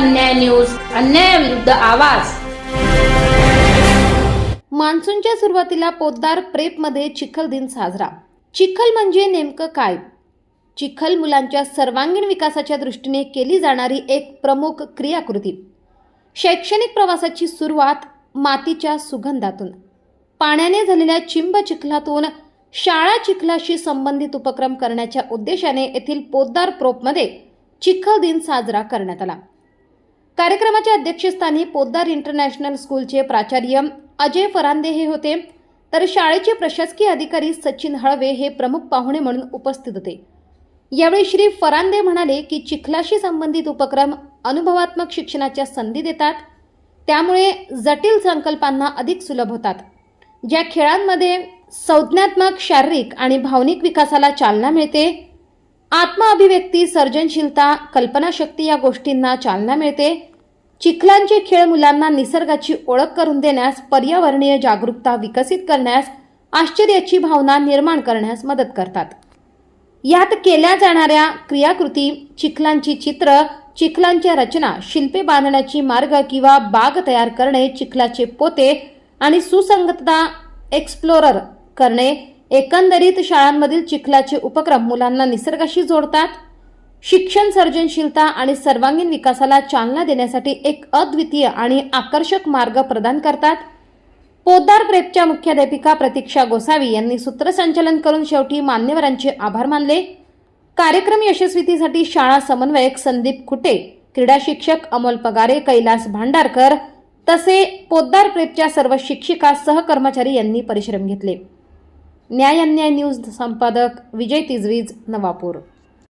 News अन्यायाविरुद्ध आवाज. मान्सूनच्या सुरुवातीला पोद्दार प्रेपमध्ये चिखल दिन साजरा. चिखल म्हणजे नेमकं काय? चिखल मुलांच्या सर्वांगीण विकासाच्या दृष्टीने केली जाणारी एक प्रमुख क्रियाकृती. शैक्षणिक प्रवासाची सुरुवात मातीच्या सुगंधातून. पाण्याने झालेल्या चिंब चिखलातून शाळा चिखलाशी संबंधित उपक्रम करण्याच्या उद्देशाने येथील पोद्दार प्रोपमध्ये चिखल दिन साजरा करण्यात आला. कार्यक्रमाच्या अध्यक्षस्थानी पोद्दार इंटरनॅशनल स्कूलचे प्राचार्य अजय फरांदे हे होते. तर शाळेचे प्रशासकीय अधिकारी सचिन हळवे हे प्रमुख पाहुणे म्हणून उपस्थित होते. यावेळी श्री फरांदे म्हणाले की चिखलाशी संबंधित उपक्रम अनुभवात्मक शिक्षणाच्या संधी देतात. त्यामुळे जटिल संकल्पांना अधिक सुलभ होतात. ज्या खेळांमध्ये संज्ञात्मक शारीरिक आणि भावनिक विकासाला चालना मिळते आत्मअभिव्यक्ती सर्जनशीलता कल्पनाशक्ती या गोष्टींना चालना मिळते. चिखलांचे खेळ मुलांना निसर्गाची ओळख करून देण्यास पर्यावरणीय जागरूकता विकसित करण्यास आश्चर्याची भावना निर्माण करण्यास मदत करतात. यात केल्या जाणाऱ्या क्रियाकृती चिखलांची चित्र चिखलांच्या रचना शिल्पे बांधण्याची मार्ग किंवा बाग तयार करणे चिखलाचे पोते आणि सुसंगतता एक्सप्लोरर करणे एकंदरीत शाळांमधील चिखलाचे उपक्रम मुलांना निसर्गाशी जोडतात. शिक्षण सर्जनशीलता आणि सर्वांगीण विकासाला चालना देण्यासाठी एक अद्वितीय आणि आकर्षक मार्ग प्रदान करतात. पोद्दार प्रेपच्या मुख्याध्यापिका प्रतीक्षा गोसावी यांनी सूत्रसंचालन करून शेवटी मान्यवरांचे आभार मानले. कार्यक्रम यशस्वीतीसाठी शाळा समन्वयक संदीप खुटे क्रीडा शिक्षक अमोल पगारे कैलास भांडारकर तसे पोद्दार प्रेपच्या सर्व शिक्षिका सहकर्मचारी यांनी परिश्रम घेतले. न्याय अन्याय न्यूज संपादक विजय तिजवीज नवापूर.